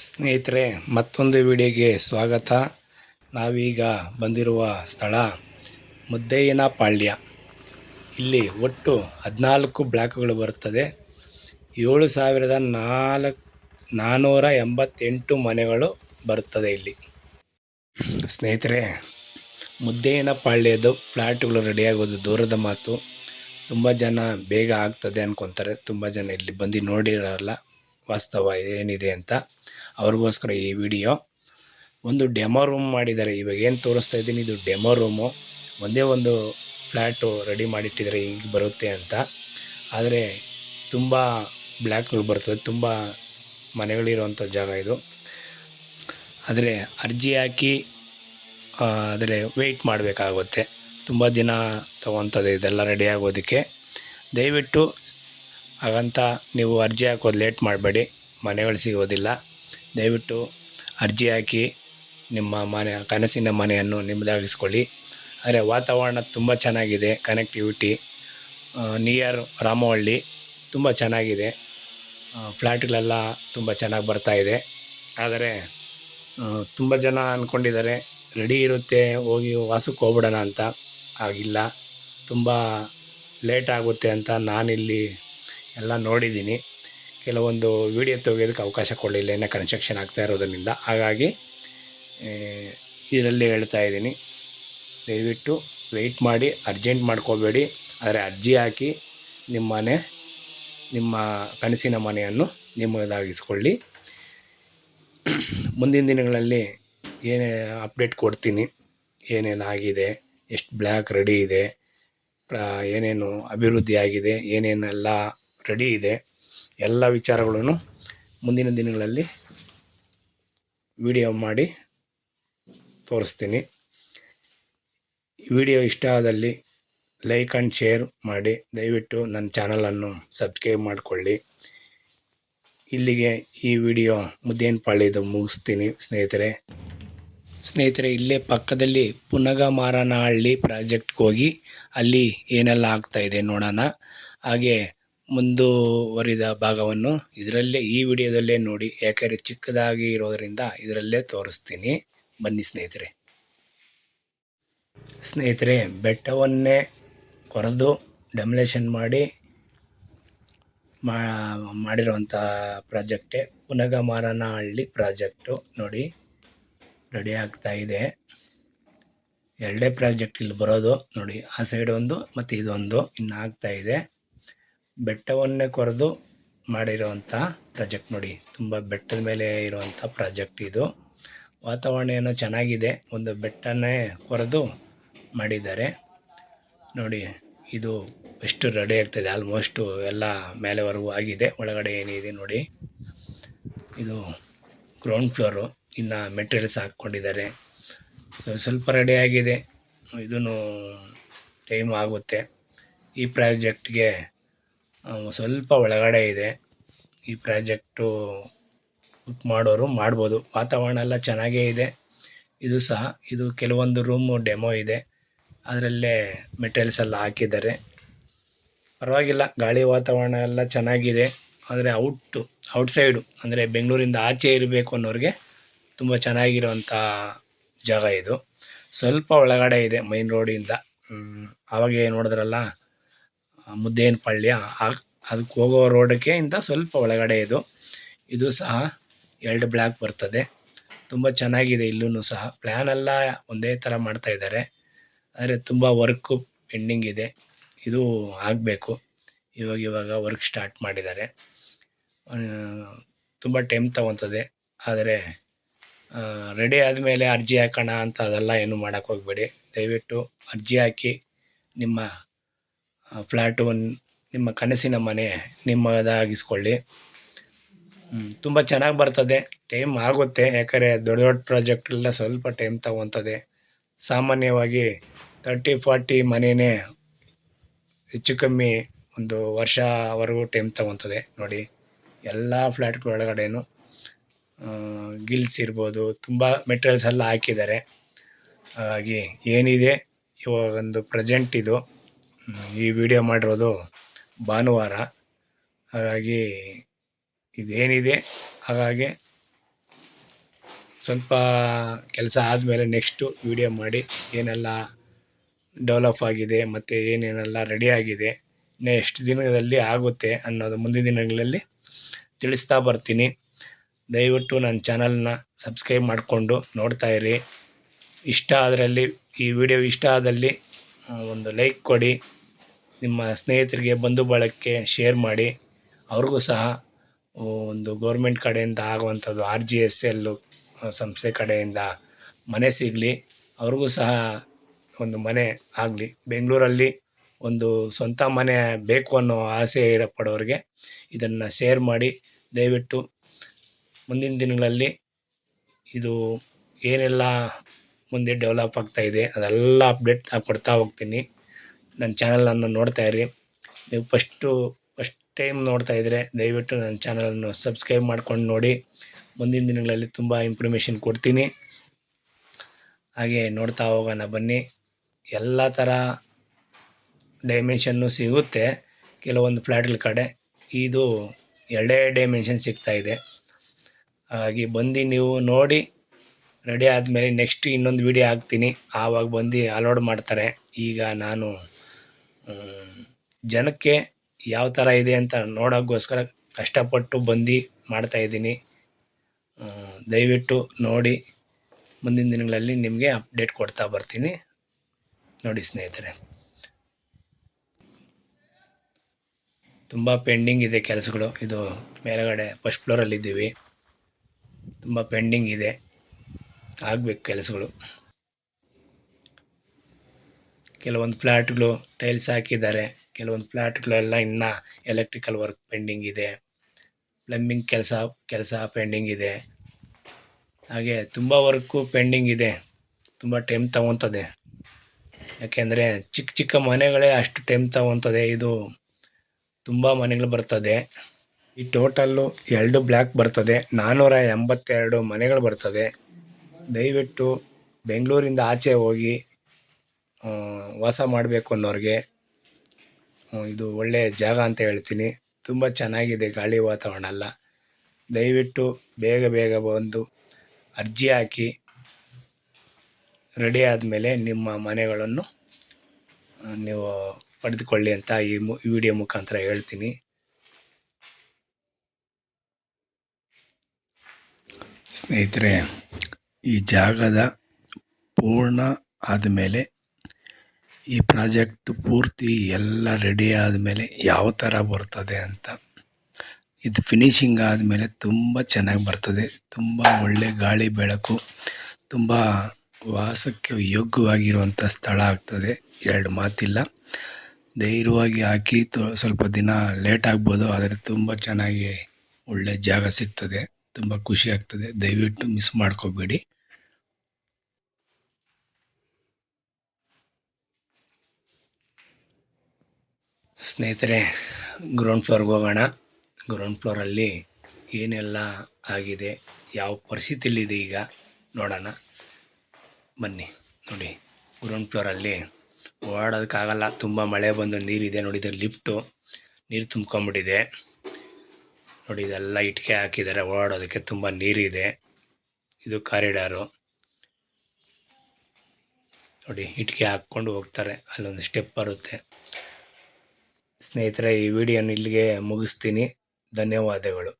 ಸ್ನೇಹಿತರೆ, ಮತ್ತೊಂದು ವಿಡಿಯೋಗೆ ಸ್ವಾಗತ. ನಾವೀಗ ಬಂದಿರುವ ಸ್ಥಳ ಮುದ್ದಯ್ಯನ ಪಾಳ್ಯ. ಇಲ್ಲಿ ಒಟ್ಟು ಹದಿನಾಲ್ಕು ಬ್ಲಾಕ್ಗಳು ಬರುತ್ತದೆ. ಏಳು ಸಾವಿರದ ನಾಲ್ಕು ಎಂಬತ್ತೆಂಟು ಮನೆಗಳು ಬರುತ್ತದೆ ಇಲ್ಲಿ. ಸ್ನೇಹಿತರೆ, ಮುದ್ದಯ್ಯನ ಪಾಳ್ಯದ ಫ್ಲ್ಯಾಟ್ಗಳು ರೆಡಿಯಾಗೋದು ದೂರದ ಮಾತು. ತುಂಬ ಜನ ಬೇಗ ಆಗ್ತದೆ ಅನ್ಕೊತಾರೆ. ತುಂಬ ಜನ ಇಲ್ಲಿ ಬಂದು ನೋಡಿರಲ್ಲ. ವಾಸ್ತವ ಏನಿದೆ ಅಂತ ಅವ್ರಿಗೋಸ್ಕರ ಈ ವಿಡಿಯೋ. ಒಂದು ಡೆಮೋ ರೂಮ್ ಮಾಡಿದ್ದಾರೆ. ಇವಾಗ ಏನು ತೋರಿಸ್ತಾ ಇದ್ದೀನಿ, ಇದು ಡೆಮೋ ರೂಮು. ಒಂದೇ ಒಂದು ಫ್ಲ್ಯಾಟು ರೆಡಿ ಮಾಡಿಟ್ಟಿದ್ದಾರೆ ಈಗ ಬರುತ್ತೆ ಅಂತ. ಆದರೆ ತುಂಬ ಬ್ಲ್ಯಾಕ್ಗಳು ಬರ್ತದೆ ತುಂಬ ಮನೆಗಳಿರುವಂಥ ಜಾಗ ಇದು. ಆದರೆ ಅರ್ಜಿ ಹಾಕಿ ಆದರೆ ವೆಯ್ಟ್ ಮಾಡಬೇಕಾಗುತ್ತೆ. ತುಂಬ ದಿನ ತಗೊತದೆ, ಇದೆಲ್ಲ ರೆಡಿ ಆಗೋದಕ್ಕೆ. ದಯವಿಟ್ಟು ಹಾಗಂತ ನೀವು ಅರ್ಜಿ ಹಾಕೋದು ಲೇಟ್ ಮಾಡಬೇಡಿ. ಮನೆಗಳು ಸಿಗೋದಿಲ್ಲ. ದಯವಿಟ್ಟು ಅರ್ಜಿ ಹಾಕಿ ನಿಮ್ಮ ಮನೆ, ಕನಸಿನ ಮನೆಯನ್ನು ನಿಮ್ಮದಾಗಿಸ್ಕೊಳ್ಳಿ ಆದರೆ ವಾತಾವರಣ ತುಂಬ ಚೆನ್ನಾಗಿದೆ. ಕನೆಕ್ಟಿವಿಟಿ ನಿಯರ್ ರಾಮವಳ್ಳಿ ತುಂಬ ಚೆನ್ನಾಗಿದೆ. ಫ್ಲ್ಯಾಟ್ಗಳೆಲ್ಲ ತುಂಬ ಚೆನ್ನಾಗಿ ಬರ್ತಾ ಇದೆ. ಆದರೆ ತುಂಬ ಜನ ಅಂದ್ಕೊಂಡಿದ್ದಾರೆ ರೆಡಿ ಇರುತ್ತೆ, ಹೋಗಿ ವಾಸಕ್ಕೆ ಹೋಗ್ಬಿಡೋಣ ಅಂತ. ಆಗಿಲ್ಲ. ತುಂಬ ಲೇಟ್ ಆಗುತ್ತೆ ಅಂತ ನಾನಿಲ್ಲಿ ಎಲ್ಲ ನೋಡಿದ್ದೀನಿ. ಕೆಲವೊಂದು ವೀಡಿಯೋ ತೆಗೆಯೋದಕ್ಕೆ ಅವಕಾಶ ಕೊಡಲಿಲ್ಲ, ಇನ್ನೂ ಕನ್ಸ್ಟ್ರಕ್ಷನ್ ಆಗ್ತಾ ಇರೋದರಿಂದ. ಹಾಗಾಗಿ ಇದರಲ್ಲಿ ಹೇಳ್ತಾ ಇದ್ದೀನಿ. ದಯವಿಟ್ಟು ವೆಯ್ಟ್ ಮಾಡಿ ಅರ್ಜೆಂಟ್ ಮಾಡ್ಕೋಬೇಡಿ. ಆದರೆ ಅರ್ಜಿ ಹಾಕಿ ನಿಮ್ಮ ಮನೆ, ನಿಮ್ಮ ಕನಸಿನ ಮನೆಯನ್ನು ನಿಮ್ಮದಾಗಿಸ್ಕೊಳ್ಳಿ. ಮುಂದಿನ ದಿನಗಳಲ್ಲಿ ಏನೇ ಅಪ್ಡೇಟ್ ಕೊಡ್ತೀನಿ, ಏನೇನು ಆಗಿದೆ, ಎಷ್ಟು ಬ್ಲ್ಯಾಕ್ ರೆಡಿ ಇದೆ ಏನೇನು ಅಭಿವೃದ್ಧಿ ಆಗಿದೆ, ಏನೇನೆಲ್ಲ ರೆಡಿ ಇದೆ. ಎಲ್ಲ ವಿಚಾರಗಳನ್ನು ಮುಂದಿನ ದಿನಗಳಲ್ಲಿ ವಿಡಿಯೋ ಮಾಡಿ ತೋರಿಸ್ತೀನಿ. ವಿಡಿಯೋ ಇಷ್ಟ ಆದಲ್ಲಿ ಲೈಕ್ ಆ್ಯಂಡ್ ಶೇರ್ ಮಾಡಿ. ದಯವಿಟ್ಟು ನನ್ನ ಚಾನಲನ್ನು ಸಬ್ಸ್ಕ್ರೈಬ್ ಮಾಡಿಕೊಳ್ಳಿ. ಇಲ್ಲಿಗೆ ಈ ವಿಡಿಯೋ ಮುದ್ದೇನಪಾಳ್ಯದು ಮುಗಿಸ್ತೀನಿ ಸ್ನೇಹಿತರೆ. ಸ್ನೇಹಿತರೆ, ಇಲ್ಲೇ ಪಕ್ಕದಲ್ಲಿ ಪುನಗ ಮಾರನಹಳ್ಳಿ ಪ್ರಾಜೆಕ್ಟ್ಗೆ ಹೋಗಿ ಅಲ್ಲಿ ಏನೆಲ್ಲ ಆಗ್ತಾಯಿದೆ ನೋಡೋಣ. ಹಾಗೆ ಮುಂದುವರಿದ ಭಾಗವನ್ನು ಇದರಲ್ಲೇ ಈ ವಿಡಿಯೋದಲ್ಲೇ ನೋಡಿ. ಯಾಕೆಂದರೆ ಚಿಕ್ಕದಾಗಿ ಇರೋದರಿಂದ ಇದರಲ್ಲೇ ತೋರಿಸ್ತೀನಿ. ಬನ್ನಿ ಸ್ನೇಹಿತರೆ. ಸ್ನೇಹಿತರೆ, ಬೆಟ್ಟವನ್ನೇ ಕೊರೆದು ಡೆಮಲೇಷನ್ ಮಾಡಿ ಮಾಡಿರುವಂಥ ಪ್ರಾಜೆಕ್ಟೇ ಪುನಗಮಾರನಹಳ್ಳಿ ಪ್ರಾಜೆಕ್ಟು ನೋಡಿ ರೆಡಿ ಆಗ್ತಾ ಇದೆ. ಎರಡೇ ಪ್ರಾಜೆಕ್ಟ್ ಇಲ್ಲಿ ಬರೋದು. ನೋಡಿ, ಆ ಸೈಡ್ ಒಂದು, ಮತ್ತು ಇದೊಂದು. ಇನ್ನು ಆಗ್ತಾ ಇದೆ. ಬೆಟ್ಟವನ್ನೇ ಕೊರೆದು ಮಾಡಿರೋವಂಥ ಪ್ರಾಜೆಕ್ಟ್ ನೋಡಿ. ತುಂಬ ಬೆಟ್ಟದ ಮೇಲೆ ಇರುವಂಥ ಪ್ರಾಜೆಕ್ಟ್ ಇದು. ವಾತಾವರಣ ಏನೋ ಚೆನ್ನಾಗಿದೆ. ಒಂದು ಬೆಟ್ಟನೇ ಕೊರೆದು ಮಾಡಿದ್ದಾರೆ. ನೋಡಿ, ಇದು ಎಷ್ಟು ರೆಡಿ ಆಗ್ತಾಯಿದೆ ಆಲ್ಮೋಸ್ಟು ಎಲ್ಲ ಮೇಲೆವರೆಗೂ ಆಗಿದೆ. ಒಳಗಡೆ ಏನಿದೆ ನೋಡಿ. ಇದು ಗ್ರೌಂಡ್ ಫ್ಲೋರು. ಇನ್ನು ಮೆಟೀರಿಯಲ್ಸ್ ಹಾಕ್ಕೊಂಡಿದ್ದಾರೆ. ಸೊ, ಸ್ವಲ್ಪ ರೆಡಿ ಆಗಿದೆ. ಇದೂ ಟೈಮ್ ಆಗುತ್ತೆ. ಈ ಪ್ರಾಜೆಕ್ಟ್ಗೆ ಸ್ವಲ್ಪ ಒಳಗಡೆ ಇದೆ. ಈ ಪ್ರಾಜೆಕ್ಟು ಬುಕ್ ಮಾಡೋರು ಮಾಡ್ಬೋದು. ವಾತಾವರಣ ಎಲ್ಲ ಚೆನ್ನಾಗೇ ಇದೆ. ಇದು ಸಹ, ಇದು ಕೆಲವೊಂದು ರೂಮು ಡೆಮೋ ಇದೆ. ಅದರಲ್ಲೇ ಮೆಟೀರಿಯಲ್ಸ್ ಎಲ್ಲ ಹಾಕಿದ್ದಾರೆ. ಪರವಾಗಿಲ್ಲ, ಗಾಳಿ ವಾತಾವರಣ ಎಲ್ಲ ಚೆನ್ನಾಗಿದೆ. ಆದರೆ ಔಟು, ಔಟ್ಸೈಡು, ಅಂದರೆ ಬೆಂಗಳೂರಿಂದ ಆಚೆ ಇರಬೇಕು ಅನ್ನೋರಿಗೆ ತುಂಬ ಚೆನ್ನಾಗಿರೋವಂಥ ಜಾಗ ಇದು. ಸ್ವಲ್ಪ ಒಳಗಡೆ ಇದೆ ಮೈನ್ ರೋಡಿಂದ. ಆವಾಗೇ ನೋಡಿದ್ರಲ್ಲ ಮುದ್ದೇನಪಳ್ಳಿ ಅದಕ್ಕೆ ಹೋಗೋ ರೋಡಕ್ಕೆ ಇಂದ ಸ್ವಲ್ಪ ಒಳಗಡೆ ಇದು. ಇದು ಸಹ ಎರಡು ಬ್ಲಾಕ್ ಬರ್ತದೆ. ತುಂಬ ಚೆನ್ನಾಗಿದೆ ಇಲ್ಲೂ ಸಹ. ಪ್ಲ್ಯಾನ್ ಎಲ್ಲ ಒಂದೇ ಥರ ಮಾಡ್ತಾ ಇದ್ದಾರೆ. ಆದರೆ ತುಂಬ ವರ್ಕು ಪೆಂಡಿಂಗ್ ಇದೆ. ಇದು ಆಗಬೇಕು. ಇವಾಗ ಇವಾಗ ವರ್ಕ್ ಸ್ಟಾರ್ಟ್ ಮಾಡಿದ್ದಾರೆ. ತುಂಬ ಟೈಮ್ ತಗೊತದೆ ಆದರೆ ರೆಡಿ ಆದಮೇಲೆ ಅರ್ಜಿ ಹಾಕೋಣ ಅಂತ ಅದೆಲ್ಲ ಏನು ಮಾಡೋಕ್ಕೆ ಹೋಗಬೇಡಿ. ದಯವಿಟ್ಟು ಅರ್ಜಿ ಹಾಕಿ ನಿಮ್ಮ ಫ್ಲ್ಯಾಟು ನಿಮ್ಮ ಕನಸಿನ ಮನೆ ನಿಮ್ಮದಾಗಿಸ್ಕೊಳ್ಳಿ. ತುಂಬ ಚೆನ್ನಾಗಿ ಬರ್ತದೆ. ಟೈಮ್ ಆಗುತ್ತೆ, ಯಾಕಂದರೆ ದೊಡ್ಡ ದೊಡ್ಡ ಪ್ರಾಜೆಕ್ಟೆಲ್ಲ ಸ್ವಲ್ಪ ಟೈಮ್ ತಗೊತದೆ ಸಾಮಾನ್ಯವಾಗಿ ತರ್ಟಿ ಫಾರ್ಟಿ ಮನೆಯೇ ಹೆಚ್ಚು ಕಮ್ಮಿ ಒಂದು ವರ್ಷವರೆಗೂ ಟೈಮ್ ತಗೊತದೆ ನೋಡಿ. ಎಲ್ಲ ಫ್ಲ್ಯಾಟ್ಗಳ ಗಿಲ್ಸ್ ಇರ್ಬೋದು, ತುಂಬ ಮೆಟೀರಿಯಲ್ಸ್ ಎಲ್ಲ ಹಾಕಿದ್ದಾರೆ. ಹಾಗಾಗಿ ಏನಿದೆ ಇವಾಗೊಂದು ಪ್ರೆಸೆಂಟ್ ಇದು. ಈ ವಿಡಿಯೋ ಮಾಡಿರೋದು ಭಾನುವಾರ. ಹಾಗಾಗಿ ಇದೇನಿದೆ? ಹಾಗಾಗಿ ಸ್ವಲ್ಪ ಕೆಲಸ ಆದಮೇಲೆ ನೆಕ್ಸ್ಟು ವಿಡಿಯೋ ಮಾಡಿ ಏನೆಲ್ಲ ಡೆವಲಪ್ ಆಗಿದೆ ಮತ್ತು ಏನೇನೆಲ್ಲ ರೆಡಿ ಆಗಿದೆ ಇನ್ನು ಎಷ್ಟು ದಿನದಲ್ಲಿ ಆಗುತ್ತೆ ಅನ್ನೋದು ಮುಂದಿನ ದಿನಗಳಲ್ಲಿ ತಿಳಿಸ್ತಾ ಬರ್ತೀನಿ. ದಯವಿಟ್ಟು ನನ್ನ ಚಾನಲ್ನ ಸಬ್ಸ್ಕ್ರೈಬ್ ಮಾಡಿಕೊಂಡು ನೋಡ್ತಾ ಇರಿ. ಇಷ್ಟ ಅದರಲ್ಲಿ ಈ ವಿಡಿಯೋ ಇಷ್ಟ ಆದಲ್ಲಿ ಒಂದು ಲೈಕ್ ಕೊಡಿ. ನಿಮ್ಮ ಸ್ನೇಹಿತರಿಗೆ ಬಂಧು ಬಳಕೆ ಶೇರ್ ಮಾಡಿ. ಅವ್ರಿಗೂ ಸಹ ಒಂದು ಗೌರ್ಮೆಂಟ್ ಕಡೆಯಿಂದ ಆಗುವಂಥದ್ದು ಆರ್ ಜಿ ಎಸ್ ಎಲ್ಲು ಸಂಸ್ಥೆ ಕಡೆಯಿಂದ ಮನೆ ಸಿಗಲಿ. ಅವ್ರಿಗೂ ಸಹ ಒಂದು ಮನೆ ಆಗಲಿ. ಬೆಂಗಳೂರಲ್ಲಿ ಒಂದು ಸ್ವಂತ ಮನೆ ಬೇಕು ಅನ್ನೋ ಆಸೆ ಇರಪಡೋರಿಗೆ ಇದನ್ನು ಶೇರ್ ಮಾಡಿ. ದಯವಿಟ್ಟು ಮುಂದಿನ ದಿನಗಳಲ್ಲಿ ಇದು ಏನೆಲ್ಲ ಮುಂದೆ ಡೆವಲಪ್ ಆಗ್ತಾಯಿದೆ ಅದೆಲ್ಲ ಅಪ್ಡೇಟ್ ಕೊಡ್ತಾ ಹೋಗ್ತೀನಿ. ನನ್ನ ಚಾನಲನ್ನು ನೋಡ್ತಾ ಇರಿ. ನೀವು ಫಸ್ಟು ಫಸ್ಟ್ ಟೈಮ್ ನೋಡ್ತಾ ಇದ್ದರೆ ದಯವಿಟ್ಟು ನನ್ನ ಚಾನಲನ್ನು ಸಬ್ಸ್ಕ್ರೈಬ್ ಮಾಡ್ಕೊಂಡು ನೋಡಿ. ಮುಂದಿನ ದಿನಗಳಲ್ಲಿ ತುಂಬ ಇನ್ಫಾರ್ಮೇಷನ್ ಕೊಡ್ತೀನಿ. ಹಾಗೆ ನೋಡ್ತಾ ಹೋಗೋಣ ಬನ್ನಿ. ಎಲ್ಲ ಥರ ಡೈಮೆನ್ಷನ್ನು ಸಿಗುತ್ತೆ. ಕೆಲವೊಂದು ಫ್ಲ್ಯಾಟ್ಗಳ ಕಡೆ. ಇದು ಎರಡೇ ಡೈಮೆನ್ಷನ್ ಇದೆ. ಹಾಗಾಗಿ ಬಂದು ನೀವು ನೋಡಿ. ರೆಡಿ ಆದಮೇಲೆ ನೆಕ್ಸ್ಟ್ ಇನ್ನೊಂದು ವಿಡಿಯೋ ಹಾಕ್ತೀನಿ. ಆವಾಗ ಬಂದು ಅಲೋಡ್ ಮಾಡ್ತಾರೆ. ಈಗ ನಾನು ಜನಕ್ಕೆ ಯಾವ ಥರ ಇದೆ ಅಂತ ನೋಡೋಕ್ಕೋಸ್ಕರ ಕಷ್ಟಪಟ್ಟು ಬಂದು ಮಾಡ್ತಾಯಿದ್ದೀನಿ ದಯವಿಟ್ಟು ನೋಡಿ, ಮುಂದಿನ ದಿನಗಳಲ್ಲಿ ನಿಮಗೆ ಅಪ್ಡೇಟ್ ಕೊಡ್ತಾ ಬರ್ತೀನಿ. ನೋಡಿ ಸ್ನೇಹಿತರೆ. ತುಂಬ ಪೆಂಡಿಂಗ್ ಇದೆ ಕೆಲಸಗಳು. ಇದು ಮೇಲುಗಡೆ ಫಸ್ಟ್ ಫ್ಲೋರಲ್ಲಿದ್ದೀವಿ ತುಂಬ ಪೆಂಡಿಂಗ್ ಇದೆ. ಆಗಬೇಕು ಕೆಲಸಗಳು. ಕೆಲವೊಂದು ಫ್ಲ್ಯಾಟ್ಗಳು ಟೈಲ್ಸ್ ಹಾಕಿದ್ದಾರೆ, ಕೆಲವೊಂದು ಫ್ಲ್ಯಾಟ್ಗಳೆಲ್ಲ ಇನ್ನ ಎಲೆಕ್ಟ್ರಿಕಲ್ ವರ್ಕ್ ಪೆಂಡಿಂಗ್ ಇದೆ, ಪ್ಲಂಬಿಂಗ್ ಕೆಲಸ ಕೆಲಸ ಪೆಂಡಿಂಗ್ ಇದೆ. ಹಾಗೆ ತುಂಬ ವರ್ಕು ಪೆಂಡಿಂಗ್ ಇದೆ, ತುಂಬ ಟೈಮ್ ತಗೊತದೆ ಯಾಕೆಂದರೆ ಚಿಕ್ಕ ಚಿಕ್ಕ ಮನೆಗಳೇ ಅಷ್ಟು ಟೈಮ್ ತಗೊತದೆ ಇದು ತುಂಬ ಮನೆಗಳು ಬರ್ತದೆ. ಈ ಟೋಟಲ್ಲು ಎರಡು ಬ್ಲ್ಯಾಕ್ ಬರ್ತದೆ ನಾನ್ನೂರ ಎಂಬತ್ತೆರಡು ಮನೆಗಳು ಬರ್ತದೆ. ದಯವಿಟ್ಟು ಬೆಂಗಳೂರಿಂದ ಆಚೆ ಹೋಗಿ ವಾಸ ಮಾಡಬೇಕು ಅನ್ನೋರಿಗೆ ಇದು ಒಳ್ಳೆಯ ಜಾಗ ಅಂತ ಹೇಳ್ತೀನಿ. ತುಂಬ ಚೆನ್ನಾಗಿದೆ ಗಾಳಿ ವಾತಾವರಣ ಎಲ್ಲ. ದಯವಿಟ್ಟು ಬೇಗ ಬೇಗ ಬಂದು ಅರ್ಜಿ ಹಾಕಿ ರೆಡಿ ಆದಮೇಲೆ ನಿಮ್ಮ ಮನೆಗಳನ್ನು ನೀವು ಪಡೆದುಕೊಳ್ಳಿ ಅಂತ ಈ ಮು ವಿಡಿಯೋ ಮುಖಾಂತರ ಹೇಳ್ತೀನಿ. ಸ್ನೇಹಿತರೆ, ಈ ಜಾಗದ ಪೂರ್ಣ ಆದಮೇಲೆ ಈ ಪ್ರಾಜೆಕ್ಟ್ ಪೂರ್ತಿ ಎಲ್ಲ ರೆಡಿ ಆದಮೇಲೆ ಯಾವ ಥರ ಬರ್ತದೆ ಅಂತ. ಇದು ಫಿನಿಶಿಂಗ್ ಆದಮೇಲೆ ತುಂಬ ಚೆನ್ನಾಗಿ ಬರ್ತದೆ. ತುಂಬ ಒಳ್ಳೆ ಗಾಳಿ ಬೆಳಕು, ತುಂಬ ವಾಸಕ್ಕೆ ಯೋಗ್ಯವಾಗಿರುವಂಥ ಸ್ಥಳ ಆಗ್ತದೆ. ಎರಡು ಮಾತಿಲ್ಲ. ಧೈರ್ಯವಾಗಿ ಹಾಕಿ ತೊ- ಸ್ವಲ್ಪ ದಿನ ಲೇಟ್ ಆಗ್ಬೋದು, ಆದರೆ ತುಂಬ ಚೆನ್ನಾಗಿ ಒಳ್ಳೆ ಜಾಗ ಸಿಗ್ತದೆ. ತುಂಬ ಖುಷಿ ಆಗ್ತದೆ. ದಯವಿಟ್ಟು ಮಿಸ್ ಮಾಡ್ಕೋಬೇಡಿ. ಸ್ನೇಹಿತರೆ ಗ್ರೌಂಡ್ ಫ್ಲೋರ್ಗೆ ಹೋಗೋಣ. ಗ್ರೌಂಡ್ ಫ್ಲೋರಲ್ಲಿ ಏನೆಲ್ಲ ಆಗಿದೆ, ಯಾವ ಪರಿಸ್ಥಿತಿಯಲ್ಲಿದೆ ಈಗ ನೋಡೋಣ. ಬನ್ನಿ, ನೋಡಿ. ಗ್ರೌಂಡ್ ಫ್ಲೋರಲ್ಲಿ ಓಡಾಡೋದಕ್ಕಾಗಲ್ಲ. ತುಂಬ ಮಳೆ ಬಂದು ನೀರಿದೆ, ನೋಡಿ ಇದು ಲಿಫ್ಟು ನೀರು ತುಂಬ್ಕೊಂಬಿಟ್ಟಿದೆ. ನೋಡಿ, ಇದೆಲ್ಲ ಇಟ್ಕೆ ಹಾಕಿದ್ದಾರೆ, ಓಡಾಡೋದಕ್ಕೆ ತುಂಬ ನೀರಿದೆ. ಇದು ಕಾರಿಡಾರು ನೋಡಿ ಇಟ್ಕೆ ಹಾಕ್ಕೊಂಡು ಹೋಗ್ತಾರೆ. ಅಲ್ಲೊಂದು ಸ್ಟೆಪ್ ಬರುತ್ತೆ. ಸ್ನೇಹಿತರೆ ಈ ವಿಡಿಯೋನ ಇಲ್ಲಿಗೆ ಮುಗಿಸ್ತೀನಿ. ಧನ್ಯವಾದಗಳು.